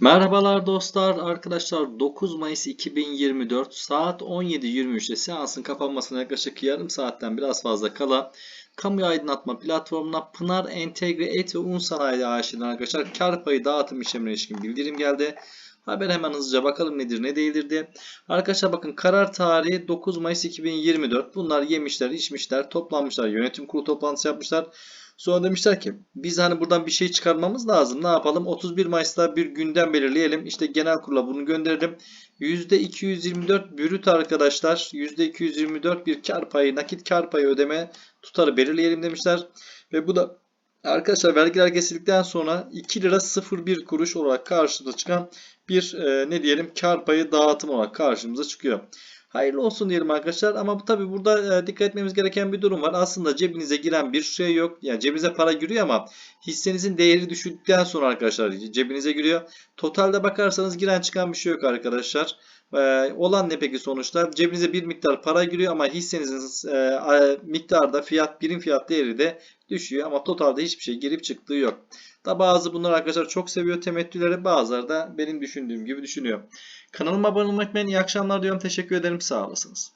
Merhabalar dostlar, arkadaşlar 9 Mayıs 2024 saat 17.23'te seansın kapanmasına yaklaşık yarım saatten biraz fazla kala kamu aydınlatma platformuna Pınar Entegre Et ve Un Sanayi AŞ'den arkadaşlar kar payı dağıtım işlemine ilişkin bildirim geldi. Haber hemen hızlıca bakalım nedir ne değildir diye. Arkadaşlar bakın karar tarihi 9 Mayıs 2024. Bunlar yemişler, içmişler, toplanmışlar, yönetim kurulu toplantısı yapmışlar. Sonra demişler ki biz hani buradan bir şey çıkarmamız lazım. Ne yapalım? 31 Mayıs'ta bir gündem belirleyelim. İşte genel kurula bunu gönderelim. %224 bürüt arkadaşlar. %224 bir kar payı, nakit kar payı ödeme tutarı belirleyelim demişler. Ve bu da arkadaşlar vergiler kesildikten sonra 2 lira 01 kuruş olarak karşımıza çıkan bir e, ne diyelim kar payı dağıtım olarak karşımıza çıkıyor. Hayırlı olsun diyelim arkadaşlar ama tabi burada e, dikkat etmemiz gereken bir durum var. Aslında cebinize giren bir şey yok. Yani cebinize para giriyor ama hissenizin değeri düştükten sonra arkadaşlar cebinize giriyor. Totalde bakarsanız giren çıkan bir şey yok arkadaşlar. Ee, olan ne peki sonuçta? Cebinize bir miktar para giriyor ama hissenizin e, miktarda fiyat birim fiyat değeri de düşüyor ama totalde hiçbir şey girip çıktığı yok. Da bazı bunlar arkadaşlar çok seviyor temettüleri bazıları da benim düşündüğüm gibi düşünüyor. Kanalıma abone olmayı unutmayın. İyi akşamlar diyorum. Teşekkür ederim. Sağ olasınız.